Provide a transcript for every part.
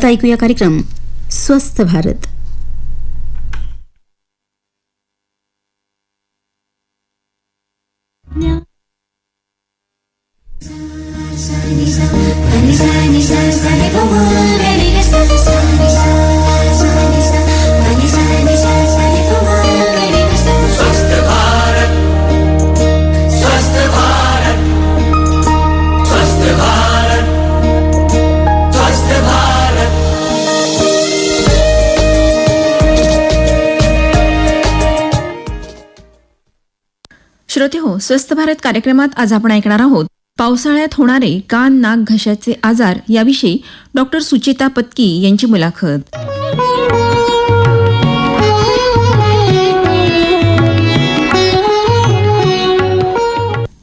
आता ऐकूया कार्यक्रम स्वस्थ भारत स्वस्थ स्वस्थ भारत कार्यक्रमात आज आपण ऐकणार आहोत. पावसाळ्यात होणारे कान नाक घशाचे आजार याविषयी डॉक्टर सुचेता पत्की यांची मुलाखत.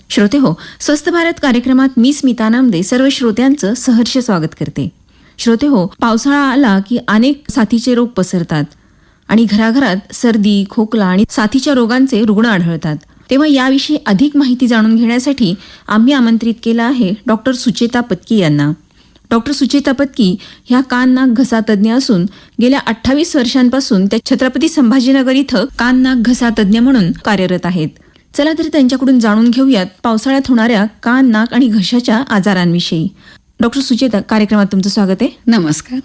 श्रोते हो स्वस्थ भारत कार्यक्रमात मी स्मिता नामदे सर्व श्रोत्यांचं सहर्ष स्वागत करते. श्रोते हो पावसाळा आला की अनेक साथीचे रोग पसरतात आणि घराघरात सर्दी खोकला आणि साथीच्या रोगांचे रुग्ण आढळतात. तेव्हा याविषयी अधिक माहिती जाणून घेण्यासाठी आम्ही आमंत्रित केलं आहे डॉक्टर सुचेता पत्की यांना. डॉक्टर सुचेता पत्की ह्या कान नाक घसा तज्ज्ञ असून गेल्या अठ्ठावीस वर्षांपासून त्या छत्रपती संभाजीनगर इथं कान नाक घसा तज्ज्ञ म्हणून कार्यरत आहेत. चला तर त्यांच्याकडून जाणून घेऊयात पावसाळ्यात होणाऱ्या कान नाक आणि घशाच्या आजारांविषयी. डॉक्टर सुचेता कार्यक्रमात तुमचं स्वागत आहे. नमस्कार.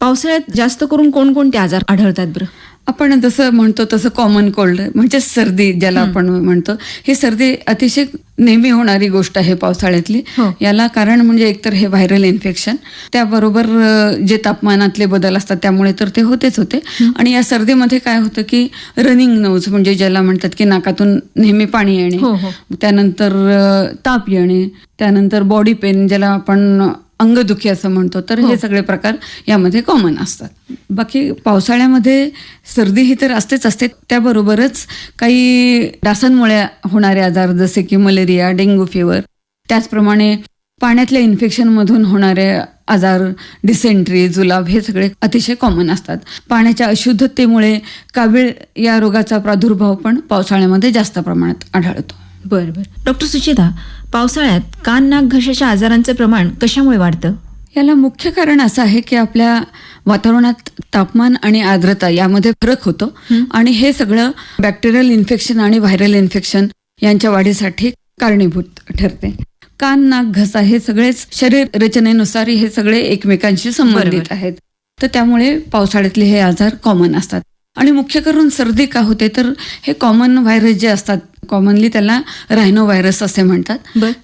पावसाळ्यात जास्त करून कोणकोणते आजार आढळतात बरं? आपण जसं म्हणतो तसं कॉमन कोल्ड म्हणजे सर्दी ज्याला आपण म्हणतो ही सर्दी अतिशय नेहमी होणारी गोष्ट आहे पावसाळ्यातली. हो. याला कारण म्हणजे एकतर हे व्हायरल इन्फेक्शन त्याबरोबर जे तापमानातले बदल असतात त्यामुळे तर ते होतेच होते. आणि या सर्दीमध्ये काय होतं की रनिंग नोज म्हणजे ज्याला म्हणतात की नाकातून नेहमी पाणी येणे हो, हो. त्यानंतर ताप येणे त्यानंतर बॉडी पेन ज्याला आपण अंगदुखी असं म्हणतो तर हो. हे सगळे प्रकार यामध्ये कॉमन असतात. बाकी पावसाळ्यामध्ये सर्दी ही तर असतेच असते. त्याबरोबरच काही डासांमुळे होणारे आजार जसे की मलेरिया डेंग्यू फिवर त्याचप्रमाणे पाण्यातल्या इन्फेक्शनमधून होणारे आजार डिसेंट्री जुलाब हे सगळे अतिशय कॉमन असतात. पाण्याच्या अशुद्धतेमुळे कावीळ या रोगाचा प्रादुर्भाव पण पावसाळ्यामध्ये जास्त प्रमाणात आढळतो. बरं बरं. डॉक्टर सुचेता पावसाळ्यात कान नाक घशाच्या आजारांचं प्रमाण कशामुळे वाढतं? याला मुख्य कारण असं आहे की आपल्या वातावरणात तापमान आणि आर्द्रता यामध्ये फरक होतो. आणि हे सगळं बॅक्टेरियल इन्फेक्शन आणि व्हायरल इन्फेक्शन यांच्या वाढीसाठी कारणीभूत ठरते. कान नाक घसा हे सगळेच शरीर रचनेनुसार हे सगळे एकमेकांशी संबंधित. आहेत. तर त्यामुळे पावसाळ्यातले हे आजार कॉमन असतात. आणि मुख्य करून सर्दी का होते तर हे कॉमन व्हायरस जे असतात कॉमनली त्याला रायनो व्हायरस असे म्हणतात.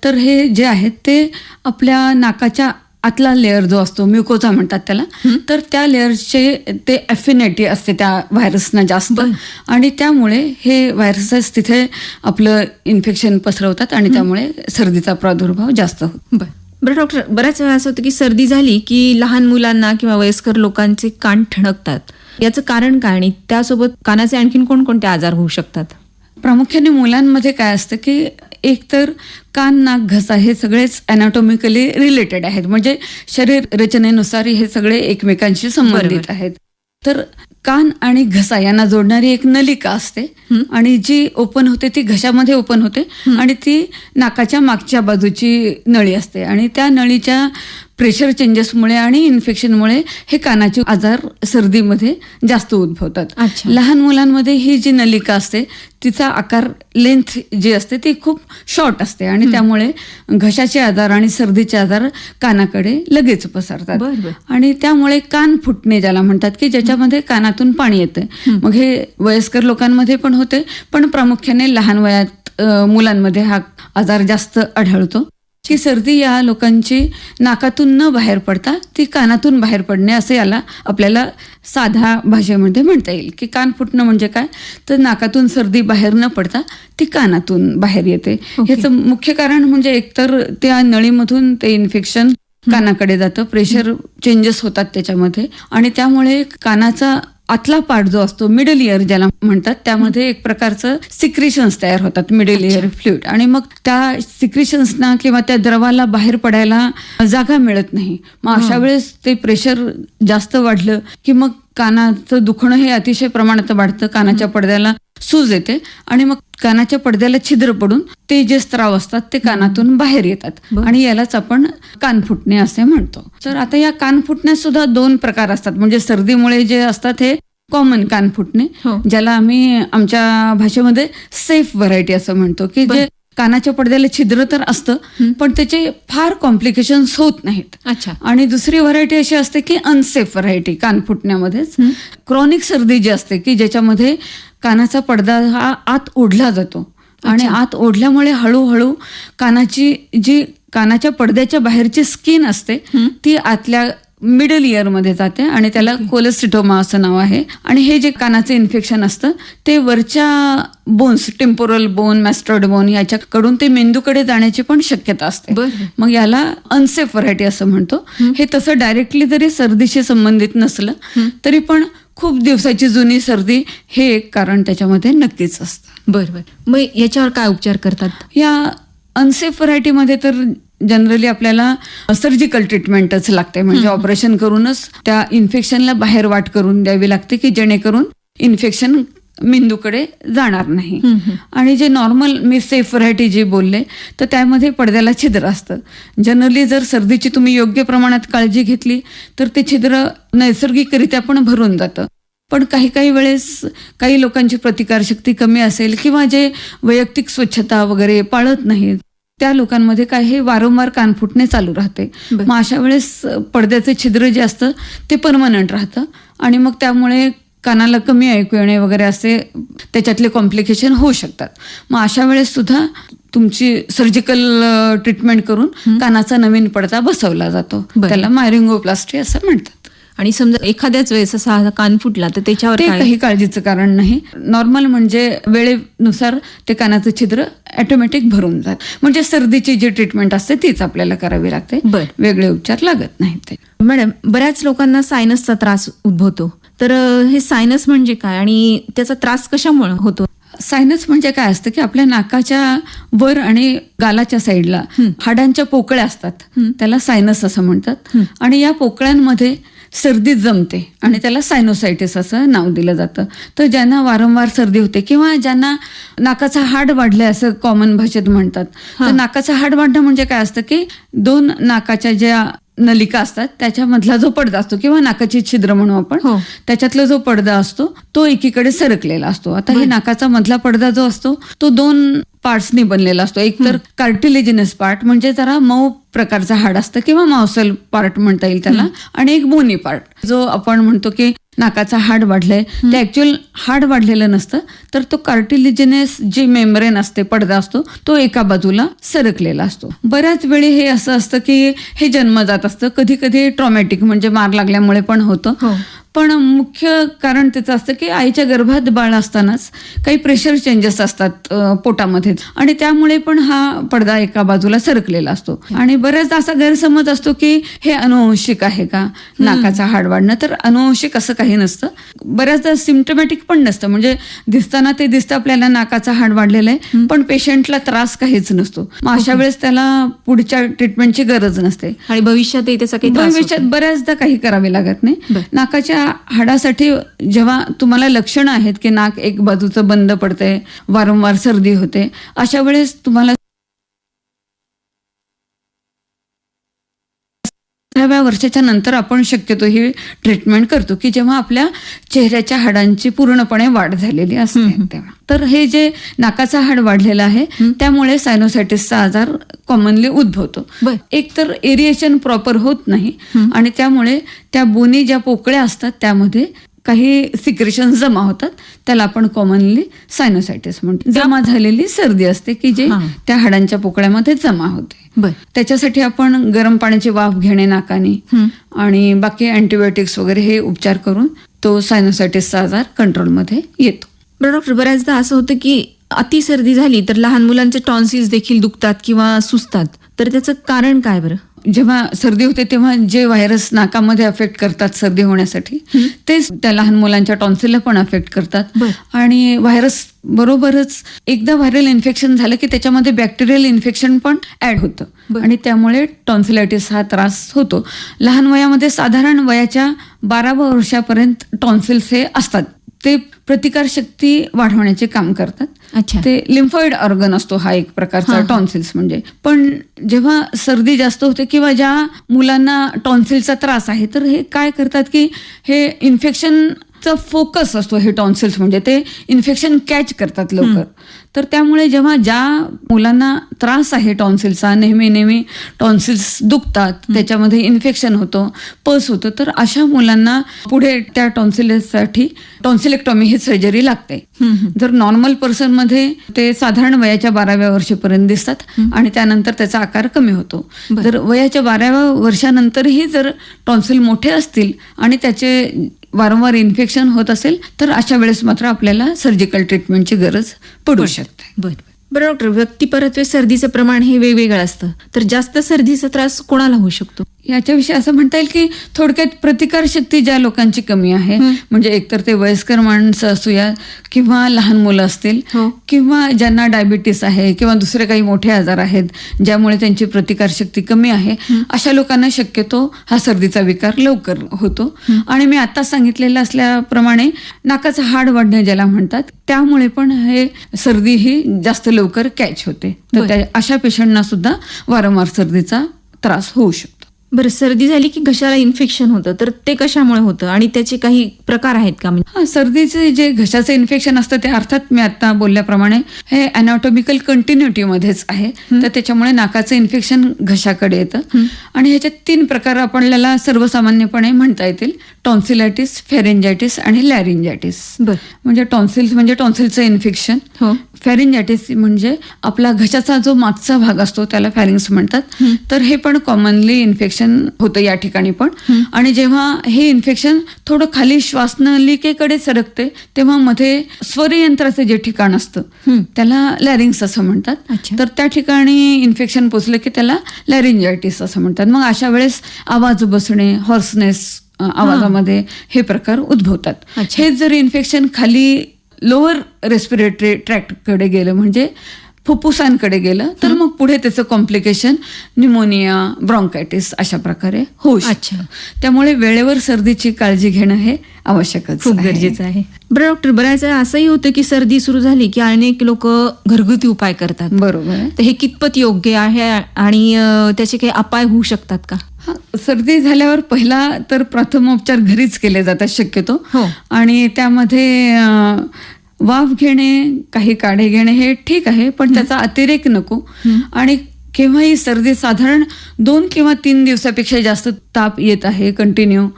तर हे जे आहेत ते आपल्या नाकाच्या आतला लेअर जो असतो म्युकोजा म्हणतात त्याला तर त्या लेअरचे ते अफिनिटी असते त्या व्हायरसना जास्त. आणि त्यामुळे हे व्हायरसेस तिथे आपलं इन्फेक्शन पसरवतात आणि त्यामुळे सर्दीचा प्रादुर्भाव जास्त होतो. बरं. बरं डॉक्टर बऱ्याच वेळा असं होतं की सर्दी झाली की लहान मुलांना किंवा वयस्कर लोकांचे कान ठणकतात. याचं कारण काय? आणि त्यासोबत कानाचे आणखीन कोणकोणते आजार होऊ शकतात? प्रामुख्याने मुलांमध्ये काय असतं की एकतर कान नाक घसा हे सगळेच अनाटॉमिकली रिलेटेड आहेत. म्हणजे शरीर रचनेनुसार हे सगळे एकमेकांशी संबंधित. आहेत. तर कान आणि घसा यांना जोडणारी एक नलिका असते आणि जी ओपन होते ती घशामध्ये ओपन होते आणि ती नाकाच्या मागच्या बाजूची नळी असते. आणि त्या नळीच्या प्रेशर चेंजेसमुळे आणि इन्फेक्शनमुळे हे कानाचे आजार सर्दीमध्ये जास्त उद्भवतात. लहान मुलांमध्ये ही जी नलिका असते तिचा आकार लेंथ जी असते ती खूप शॉर्ट असते आणि त्यामुळे घशाचे आजार आणि सर्दीचे आजार कानाकडे लगेच पसरतात. आणि त्यामुळे कान फुटणे ज्याला म्हणतात की ज्याच्यामध्ये कानातून पाणी येतं. मग हे वयस्कर लोकांमध्ये पण होते पण प्रामुख्याने लहान वयात मुलांमध्ये हा आजार जास्त आढळतो. की सर्दी या लोकांची नाकातून न बाहेर पडता ती कानातून बाहेर पडणे असं याला आपल्याला साध्या भाषेमध्ये म्हणता येईल. की कान फुटणं म्हणजे काय? तर नाकातून सर्दी बाहेर न पडता ती कानातून बाहेर येते. ह्याचं मुख्य कारण म्हणजे एकतर त्या नळीमधून ते इन्फेक्शन कानाकडे जातं. प्रेशर चेंजेस होतात त्याच्यामध्ये. आणि त्यामुळे कानाचा आतला पार्ट जो असतो मिडल इयर ज्याला म्हणतात त्यामध्ये एक प्रकारचं सिक्रिशन्स तयार होतात मिडल इयर फ्लुइड आणि मग त्या सिक्रिशन्सना किंवा त्या द्रवाला बाहेर पडायला जागा मिळत नाही. मग अशा वेळेस ते प्रेशर जास्त वाढलं की मग कानाचं दुखणं हे अतिशय प्रमाणात वाढतं कानाच्या पडद्याला सूज येते आणि मग कानाच्या पडद्याला छिद्र पडून ते जे स्त्राव असतात ते कानातून बाहेर येतात. आणि यालाच आपण कान फुटणे असे म्हणतो. तर आता या कान फुटण्यात सुद्धा दोन प्रकार असतात. म्हणजे सर्दीमुळे जे असतात हे कॉमन कान फुटणे हो. ज्याला आम्ही आमच्या भाषेमध्ये सेफ व्हरायटी असं म्हणतो की जे कानाच्या पडद्याला छिद्र तर असतं पण त्याचे फार कॉम्प्लिकेशन्स होत नाहीत. अच्छा. आणि दुसरी व्हरायटी अशी असते की अनसेफ व्हरायटी कान फुटण्यामध्येच. क्रॉनिक सर्दी जी असते की ज्याच्यामध्ये कानाचा पडदा हा आत ओढला जातो. आणि आत ओढल्यामुळे हळूहळू कानाची जी कानाच्या पडद्याच्या बाहेरची स्किन असते ती आतल्या मिडल इयरमध्ये जाते आणि त्याला कोलेस्टिटोमा असं नाव आहे. आणि हे जे कानाचे इन्फेक्शन असतं ते वरच्या bones temporal bone mastoid bone याच्याकडून ते मेंदूकडे जाण्याची पण शक्यता असते. मग याला अनसेफ व्हरायटी असं म्हणतो. हे. तसं डायरेक्टली जरी सर्दीशी संबंधित नसलं तरी पण खूप दिवसाची जुनी सर्दी हे एक कारण त्याच्यामध्ये नक्कीच असतं. बरं बरं. मग याच्यावर काय उपचार करतात? या अनसेफ व्हरायटीमध्ये तर जनरली आपल्याला सर्जिकल ट्रीटमेंटच लागते. म्हणजे ऑपरेशन करूनच त्या इन्फेक्शनला बाहेर वाट करून द्यावी लागते की जेणेकरून इन्फेक्शन मेंदूकडे जाणार नाही. आणि जे नॉर्मल मी सेफ व्हरायटी जे बोलले तर त्यामध्ये पडद्याला छिद्र असतं. जनरली जर सर्दीची तुम्ही योग्य प्रमाणात काळजी घेतली तर ते छिद्र नैसर्गिकरित्या पण भरून जातं. पण काही काही वेळेस काही लोकांची प्रतिकारशक्ती कमी असेल किंवा जे वैयक्तिक स्वच्छता वगैरे पाळत नाहीत त्या लोकांमध्ये काय हे वारंवार कान फुटणे चालू राहते. मग अशा वेळेस पडद्याचे छिद्र जे असतं ते परमनंट राहतं. आणि मग त्यामुळे कानाला कमी ऐकू येणे वगैरे असे त्याच्यातले कॉम्प्लिकेशन होऊ शकतात. मग अशा वेळेस सुद्धा तुमची सर्जिकल ट्रीटमेंट करून कानाचा नवीन पडदा बसवला जातो. त्याला मायरिंगोप्लास्टी असं म्हणतात. आणि समजा एखाद्याच वेळेस असा कान फुटला तर त्याच्यावर ते काही काळजीचं कारण नाही. नॉर्मल म्हणजे वेळेनुसार ते कानाचं छिद्र ऑटोमॅटिक भरून जात. म्हणजे सर्दीची जी ट्रीटमेंट असते तीच आपल्याला करावी लागते. बरं. वेगळे उपचार लागत नाहीत मॅडम बऱ्याच लोकांना सायनसचा त्रास उद्भवतो. तर हे सायनस म्हणजे काय? आणि त्याचा त्रास कशामुळे होतो? सायनस म्हणजे काय असतं की आपल्या नाकाच्या वर आणि गालाच्या साईडला हाडांच्या पोकळ्या असतात. त्याला सायनस असं म्हणतात. आणि या पोकळ्यांमध्ये सर्दी जमते आणि त्याला सायनोसायटिस असं नाव दिलं जातं. तर ज्यांना वारंवार सर्दी होते किंवा ज्यांना नाकाचा हाड वाढलंय असं कॉमन भाषेत म्हणतात. तर नाकाचा हाड वाढणं म्हणजे काय असतं की दोन नाकाच्या ज्या नलिका असतात त्याच्यामधला जो पडदा असतो किंवा नाकाची छिद्र म्हणू आपण हो. त्याच्यातला जो पडदा असतो तो एकीकडे सरकलेला असतो. आता हे नाकाचा मधला पडदा जो असतो तो दोन पार्ट्सनी बनलेला असतो. एक तर कार्टिलेजिनस पार्ट म्हणजे जरा मऊ प्रकारचा हाड असतं किंवा मांसल पार्ट म्हणता येईल त्याला आणि एक बोनी पार्ट जो आपण म्हणतो की नाकाचा हाड वाढलंय. ते ऍक्च्युअल हाड वाढलेलं नसतं तर तो कार्टिलिजिनस जी मेम्ब्रेन असते पडदा असतो तो एका बाजूला सरकलेला असतो. बऱ्याच वेळी हे असं असतं की हे जन्मजात असतं. कधी कधी ट्रॉमॅटिक म्हणजे मार लागल्यामुळे पण होतं. हो. पण मुख्य कारण त्याचं असतं की आईच्या गर्भात बाळ असतानाच काही प्रेशर चेंजेस असतात पोटामध्ये. आणि त्यामुळे पण हा पडदा एका बाजूला सरकलेला असतो. आणि बऱ्याचदा असा गैरसमज असतो की हे अनुवंशिक आहे का? नाकाचा हाड वाढणं. तर अनुवंशिक असं काही नसतं. बऱ्याचदा सिम्टमॅटिक पण नसतं. म्हणजे दिसताना ते दिसतं आपल्याला नाकाचा हाड वाढलेला आहे पण पेशंटला त्रास काहीच नसतो. मग अशा वेळेस त्याला पुढच्या ट्रीटमेंटची गरज नसते. आणि भविष्यात होतो? बऱ्याचदा काही करावे लागत नाही. बरं. त्या हाडासाठी जेव्हा तुम्हाला लक्षणं आहेत की नाक एक बाजूचं बंद पडतंय वारंवार सर्दी होते अशा वेळेस तुम्हाला अठराव्या वर्षाच्या नंतर आपण शक्यतो ही ट्रीटमेंट करतो की जेव्हा आपल्या चेहऱ्याच्या हाडांची पूर्णपणे वाढ झालेली असते तेव्हा. तर हे जे नाकाचा हाड वाढलेलं आहे त्यामुळे सायनोसायटिसचा आजार कॉमनली उद्भवतो. एक तर एरिएशन प्रॉपर होत नाही आणि त्यामुळे त्या बोनी ज्या पोकळ्या असतात त्यामध्ये काही सिक्रेशन जमा होतात. त्याला आपण कॉमनली सायनोसायटिस म्हणतो. जमा झालेली सर्दी असते की जे. त्या हाडांच्या पोकळ्यामध्ये जमा होते. बर. त्याच्यासाठी आपण गरम पाण्याची वाफ घेणे नाकाने आणि बाकी अँटीबायोटिक्स वगैरे हे उपचार करून तो सायनोसायटिसचा आजार कंट्रोलमध्ये येतो. बरं डॉक्टर बऱ्याचदा असं होतं की अति सर्दी झाली तर लहान मुलांचे टॉन्सिल्स देखील दुखतात किंवा सुचतात तर त्याचं कारण काय बरं? जेव्हा सर्दी होते तेव्हा जे व्हायरस नाकामध्ये अफेक्ट करतात सर्दी होण्यासाठी तेच त्या लहान मुलांच्या टॉन्सिलला पण अफेक्ट करतात. बरं. आणि व्हायरस बरोबरच एकदा व्हायरल इन्फेक्शन झालं की त्याच्यामध्ये बॅक्टेरियल इन्फेक्शन पण ऍड होतं. बरं. आणि त्यामुळे टॉन्सिलायटिस हा त्रास होतो. लहान वयामध्ये साधारण वयाच्या बाराव्या वर्षापर्यंत टॉन्सिल्स हे असतात. ते प्रतिकारशक्ती वाढवण्याचे काम करतात. अच्छा. ते लिम्फॉइड ऑर्गन असतो हा एक प्रकारचा. टॉन्सिल्स म्हणजे. पण जेव्हा सर्दी जास्त होते किंवा ज्या मुलांना टॉन्सिलचा त्रास आहे तर हे काय करतात की हे इन्फेक्शनचा फोकस असतो हे टॉन्सिल्स म्हणजे. ते इन्फेक्शन कॅच करतात लवकर. तर त्यामुळे जेव्हा ज्या मुलांना त्रास आहे टॉन्सिलचा नेहमी नेहमी टॉन्सिल्स दुखतात त्याच्यामध्ये इन्फेक्शन होतं पस होतं तर अशा मुलांना पुढे त्या टॉन्सिलसाठी टॉन्सिलेक्टॉमी ही सर्जरी लागते. जर नॉर्मल पर्सनमध्ये ते साधारण वयाच्या बाराव्या वर्षीपर्यंत दिसतात आणि त्यानंतर त्याचा आकार कमी होतो. जर वयाच्या बाराव्या वर्षानंतरही जर टॉन्सिल मोठे असतील आणि त्याचे वारंवार इन्फेक्शन होत असेल तर अशा वेळेस मात्र आपल्याला सर्जिकल ट्रीटमेंटची गरज पडू शकते. बरं बरं. डॉक्टर व्यक्तिपरत्वे सर्दीचं प्रमाण हे वेगवेगळं असतं. तर जास्त सर्दीचा त्रास कोणाला होऊ शकतो? याच्याविषयी असं म्हणता येईल की थोडक्यात प्रतिकारशक्ती ज्या लोकांची कमी आहे म्हणजे एकतर ते वयस्कर माणसं असूया किंवा लहान मुलं असतील हो. किंवा ज्यांना डायबिटीस आहे किंवा दुसरे काही मोठे आजार आहेत ज्यामुळे त्यांची प्रतिकारशक्ती कमी आहे अशा लोकांना शक्यतो हा सर्दीचा विकार लवकर होतो. आणि मी आता सांगितलेलं असल्याप्रमाणे नाकाचं हाड वाढणे ज्याला म्हणतात त्यामुळे पण हे सर्दी ही जास्त लवकर कॅच होते. तर अशा पेशंटना सुद्धा वारंवार सर्दीचा त्रास होऊ शकतो. बरं सर्दी झाली की घशाला इन्फेक्शन होतं? तर ते कशामुळे होतं? आणि त्याचे काही प्रकार आहेत का? म्हणजे हा सर्दीचे जे घशाचं इन्फेक्शन असतं ते अर्थात मी आता बोलल्याप्रमाणे हे अनॉटॉमिकल कंटिन्युटी मध्येच आहे. तर त्याच्यामुळे नाकाचं इन्फेक्शन घशाकडे येतं. आणि ह्याच्यात तीन प्रकार आपल्याला सर्वसामान्यपणे म्हणता येतील. टॉन्सिलायटिस फेरेंजायटिस आणि लॅरिंजायटिस. म्हणजे टॉन्सिल्स म्हणजे टॉन्सिलचं इन्फेक्शन. हो. फॅरिंजायटिस म्हणजे आपला घशाचा जो मागचा भाग असतो त्याला फॅरिंग्स म्हणतात. तर हे पण कॉमनली इन्फेक्शन होतं या ठिकाणी पण. आणि जेव्हा हे इन्फेक्शन थोडं खाली श्वासनलिकेकडे सरकते तेव्हा मध्ये स्वरयंत्राचं जे ठिकाण असतं. त्याला लॅरिंग्स असं म्हणतात. तर त्या ठिकाणी इन्फेक्शन पोचलं की त्याला लॅरिंजायटिस असं म्हणतात. मग अशा वेळेस आवाज बसणे हॉर्सनेस आवाजामध्ये हे. प्रकार उद्भवतात. अच्छा. हे जर इन्फेक्शन खाली लोअर रेस्पिरेटरी ट्रॅक्टकडे गेलं म्हणजे फुफ्फुसांकडे गेलं तर मग पुढे त्याचं कॉम्प्लिकेशन न्यूमोनिया ब्रॉन्कायटिस अशा प्रकारे होऊ अच्छा. शकतं त्यामुळे वेळेवर सर्दीची काळजी घेणं हे आवश्यकच खूप. गरजेचं आहे. बरं डॉक्टर बऱ्याच वेळा असंही होतं की सर्दी सुरू झाली की अनेक लोक घरगुती उपाय करतात. बरोबर तर हे कितपत योग्य आहे आणि त्याचे काही अपाय होऊ शकतात का? हा, सर्दी झाल्यावर पहिला तर प्रथमोपचार घरीच केले जातात शक्यतो. हो. आणि त्यामध्ये अं, वाफ घेणे काही काढे घेणे हे ठीक आहे पण त्याचा अतिरेक नको. आणि केव्हाही सर्दी साधारण दोन किंवा तीन दिवसापेक्षा जास्त ताप येत आहे कंटिन्यू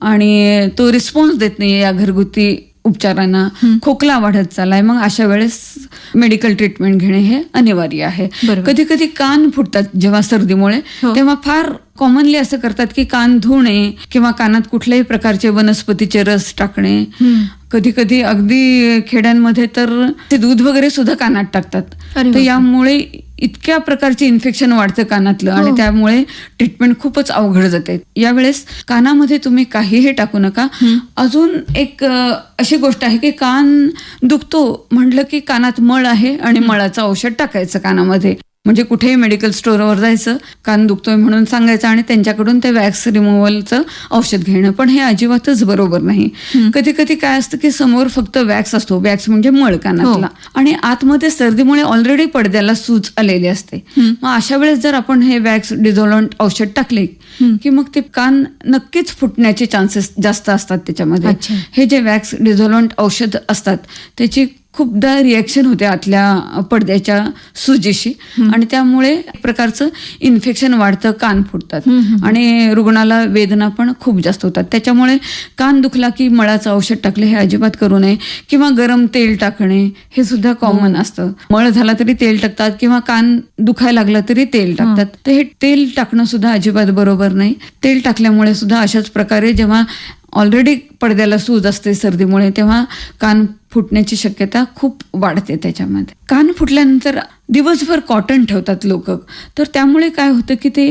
आणि तो रिस्पॉन्स देत नाही या घरगुती उपचारांना खोकला वाढत चाललाय मग अशा वेळेस मेडिकल ट्रीटमेंट घेणे हे अनिवार्य आहे. कधी कधी कान फुटतात जेव्हा सर्दीमुळे हो. तेव्हा फार कॉमनली असं करतात की कान धुणे किंवा कानात कुठल्याही प्रकारचे वनस्पतीचे रस टाकणे कधी कधी अगदी खेड्यांमध्ये तर ते दूध वगैरे सुद्धा कानात टाकतात. तर. यामुळे इतक्या प्रकारचे इन्फेक्शन वाढतं कानातलं आणि हो. त्यामुळे ट्रीटमेंट खूपच अवघड जाते. यावेळेस कानामध्ये तुम्ही काहीही टाकू नका. अजून एक अशी गोष्ट आहे की कान दुखतो म्हटलं की कानात मळ आहे आणि मळाचं औषध टाकायचं कानामध्ये. म्हणजे कुठेही मेडिकल स्टोअरवर जायचं कान दुखतोय म्हणून सांगायचं आणि त्यांच्याकडून ते वॅक्स रिमूव्हलचं औषध घेणं. पण हे अजिबातच बरोबर नाही. कधी कधी काय असतं की समोर फक्त वॅक्स असतो. वॅक्स म्हणजे मळ कानातला. आणि आतमध्ये सर्दीमुळे ऑलरेडी पडद्याला सूज आलेली असते. मग अशा वेळेस जर आपण हे वॅक्स डिझॉलंट औषध टाकले की मग ते कान नक्कीच फुटण्याचे चान्सेस जास्त असतात त्याच्यामध्ये. हे जे वॅक्स डिझॉलंट औषध असतात त्याची खूपदा रिॲक्शन होते आतल्या पडद्याच्या सुजीशी. आणि त्यामुळे एक प्रकारचं इन्फेक्शन वाढतं कान फुटतात. आणि रुग्णाला वेदना पण खूप जास्त होतात. त्याच्यामुळे कान दुखला की मळाचं औषध टाकले हे अजिबात करू नये किंवा गरम तेल टाकणे हे सुद्धा कॉमन असतं. मळ झाला तरी तेल टाकतात किंवा कान दुखायला लागला तरी तेल टाकतात. तर हे तेल टाकणं सुद्धा अजिबात बरोबर नाही. तेल टाकल्यामुळे सुद्धा अशाच प्रकारे जेव्हा ऑलरेडी पडद्याला सूज असते सर्दीमुळे तेव्हा कान फुटण्याची शक्यता खूप वाढते त्याच्यामध्ये. कान फुटल्यानंतर दिवसभर कॉटन ठेवतात लोक. तर त्यामुळे काय होतं की ते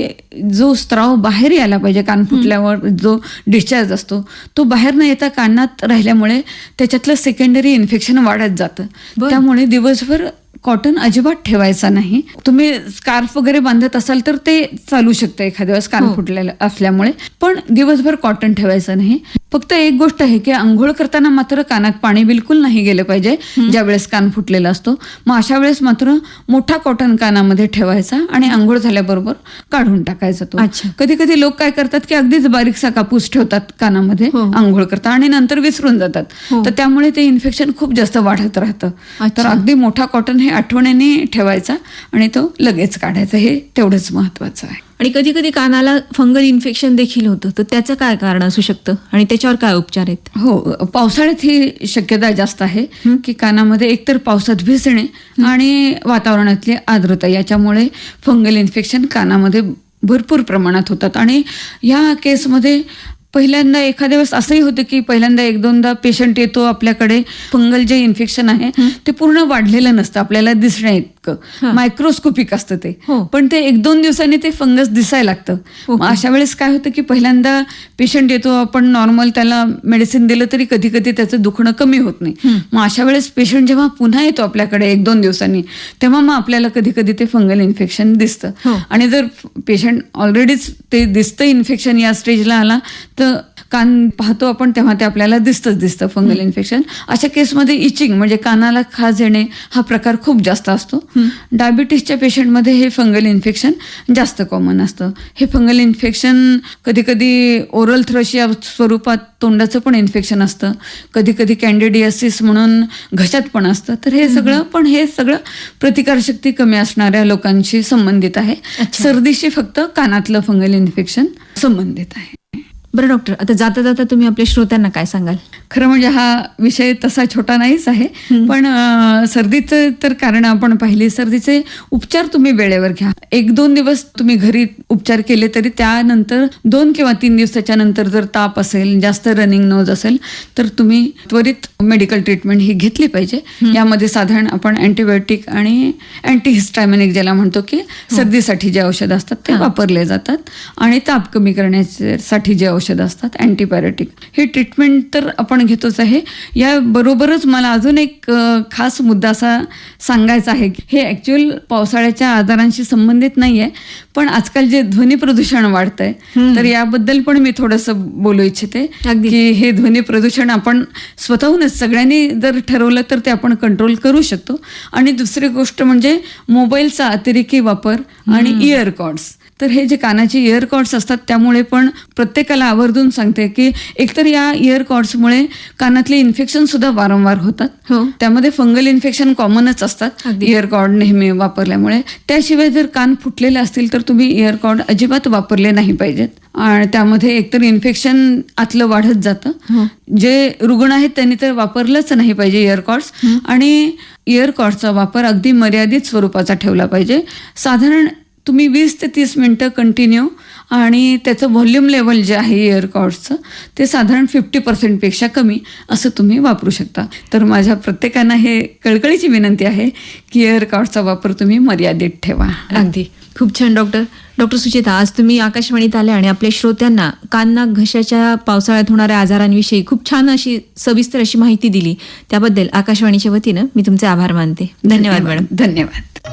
जो स्त्राव बाहेर यायला पाहिजे कान फुटल्यावर जो डिस्चार्ज असतो तो बाहेर न येता कानात राहिल्यामुळे त्याच्यातलं सेकंडरी इन्फेक्शन वाढत जातं. त्यामुळे दिवसभर कॉटन अजिबात ठेवायचा नाही तुम्ही स्कार्फ वगैरे बांधत असाल तर ते चालू शकतं एखाद्या वेळेस कान हो. फुटलेलं असल्यामुळे पण दिवसभर कॉटन ठेवायचं नाही फक्त एक गोष्ट आहे की आंघोळ करताना मात्र कानात पाणी बिलकुल नाही गेलं पाहिजे ज्या वेळेस कान फुटलेला असतो मग अशा वेळेस मात्र मोठा कॉटन कानामध्ये ठेवायचा आणि आंघोळ झाल्याबरोबर काढून टाकायचा तो अच्छा. कधी कधी लोक काय करतात की अगदीच बारीकसा कापूस ठेवतात कानामध्ये हो. आंघोळ करता आणि नंतर विसरून जातात हो. तर त्यामुळे ते इन्फेक्शन खूप जास्त वाढत राहतं. तर अगदी मोठा कॉटन हे आठवणीने ठेवायचा आणि तो लगेच काढायचा. हे तेवढंच महत्वाचं आहे. आणि कधी कधी कानाला फंगल इन्फेक्शन देखील होतं. तर त्याचं काय कारण असू शकतं? आणि त्याच्यावर काय उपचार आहेत? हो पावसाळ्यात ही शक्यता जास्त आहे की कानामध्ये एकतर पावसात भिजणे आणि वातावरणातली आर्द्रता याच्यामुळे फंगल इन्फेक्शन कानामध्ये भरपूर प्रमाणात होतात. आणि या केसमध्ये पहिल्यांदा एखाद्या वेळेस असंही होतं की पहिल्यांदा एक दोनदा पेशंट येतो आपल्याकडे फंगल जे इन्फेक्शन आहे ते पूर्ण वाढलेलं नसतं आपल्याला दिसण्या इतकं. मायक्रोस्कोपिक असतं ते. हो. पण ते एक दोन दिवसांनी ते फंगस दिसायला लागतं. ओके. अशा वेळेस काय होतं की पहिल्यांदा पेशंट येतो आपण नॉर्मल त्याला मेडिसिन दिलं तरी कधी कधी त्याचं दुखणं कमी होत नाही. मग अशा वेळेस पेशंट जेव्हा पुन्हा येतो आपल्याकडे एक दोन दिवसांनी तेव्हा मग आपल्याला कधी कधी ते फंगल इन्फेक्शन दिसतं. हो. आणि जर पेशंट ऑलरेडीच ते दिसतं इन्फेक्शन या स्टेजला आला तर कान पाहतो आपण तेव्हा ते आपल्याला दिसतंच दिसतं फंगल इन्फेक्शन अशा केसमध्ये इचिंग म्हणजे कानाला खाज येणे हा प्रकार खूप जास्त असतो. डायबिटीसच्या पेशंटमध्ये हे फंगल इन्फेक्शन जास्त कॉमन असतं. हे फंगल इन्फेक्शन कधी कधी ओरल थ्रश या स्वरूपात तोंडाचं पण इन्फेक्शन असतं. कधी कधी कॅन्डिडियासिस म्हणून घशात पण असतं. तर हे सगळं पण हे सगळं प्रतिकारशक्ती कमी असणाऱ्या लोकांशी संबंधित आहे. सर्दीशी फक्त कानातलं फंगल इन्फेक्शन संबंधित आहे. बरं डॉक्टर आता जाता जाता तुम्ही आपल्या श्रोत्यांना काय सांगाल? खरं म्हणजे हा विषय तसा छोटा नाहीच आहे. पण सर्दीचं तर कारण आपण पाहिली. सर्दीचे उपचार तुम्ही वेळेवर घ्या. एक दोन दिवस तुम्ही घरी उपचार केले तरी त्यानंतर दोन किंवा तीन दिवसाच्या नंतर जर ताप असेल जास्त रनिंग नोज असेल तर तुम्ही त्वरित मेडिकल ट्रीटमेंट ही घेतली पाहिजे. यामध्ये साधारण आपण अँटीबायोटिक आणि अँटीहिस्टॅमिनिक ज्याला म्हणतो की सर्दीसाठी जे औषध असतात ते वापरले जातात. आणि ताप कमी करण्यासाठी जे औषध असतात अँटीबायोटिक हे ट्रीटमेंट तर आपण घेतोच आहे. या बरोबरच मला अजून एक खास मुद्दा असा सांगायचा आहे हे ऍक्च्युअल पावसाळ्याच्या आजारांशी संबंधित नाहीये पण आजकाल जे ध्वनी प्रदूषण वाढतंय तर याबद्दल पण मी थोडंसं बोलू इच्छिते. की हे ध्वनी प्रदूषण आपण स्वतःहूनच सगळ्यांनी जर ठरवलं तर ते आपण कंट्रोल करू शकतो. आणि दुसरी गोष्ट म्हणजे मोबाईलचा अतिरेकी वापर आणि इयर तर हे जे कानाचे इयर कॉर्ड्स असतात त्यामुळे पण प्रत्येकाला आवर्जून सांगते की एकतर या इयर कॉर्ड्समुळे कानातले इन्फेक्शन सुद्धा वारंवार होतात. हो. त्यामध्ये फंगल इन्फेक्शन कॉमनच असतात. इयर कॉर्ड नेहमी वापरल्यामुळे. त्याशिवाय जर कान फुटलेले असतील तर तुम्ही इयर कॉर्ड अजिबात वापरले नाही पाहिजेत. आणि त्यामध्ये एकतर इन्फेक्शन आतलं वाढत हो. जातं जे रुग्ण आहेत त्यांनी तर वापरलंच नाही पाहिजे इयर कॉर्ड्स आणि इयर कॉर्डचा वापर अगदी मर्यादित स्वरूपाचा ठेवला पाहिजे. साधारण तुम्ही वीस ते तीस मिनटं कंटिन्यू आणि त्याचं व्हॉल्यूम लेवल जे आहे इयर कॉर्डचं ते साधारण फिफ्टी पर्सेंटपेक्षा कमी असं तुम्ही वापरू शकता. तर माझ्या प्रत्येकांना हे कळकळीची विनंती आहे की इयर कॉर्डचा वापर तुम्ही मर्यादित ठेवा. अगदी. खूप छान डॉक्टर डॉक्टर सुचेता आज तुम्ही आकाशवाणीत आल्या आणि आपल्या श्रोत्यांना कान घशाच्या पावसाळ्यात होणाऱ्या आजारांविषयी खूप छान अशी सविस्तर अशी माहिती दिली. त्याबद्दल आकाशवाणीच्या वतीनं मी तुमचे आभार मानते. धन्यवाद. मॅडम. धन्यवाद.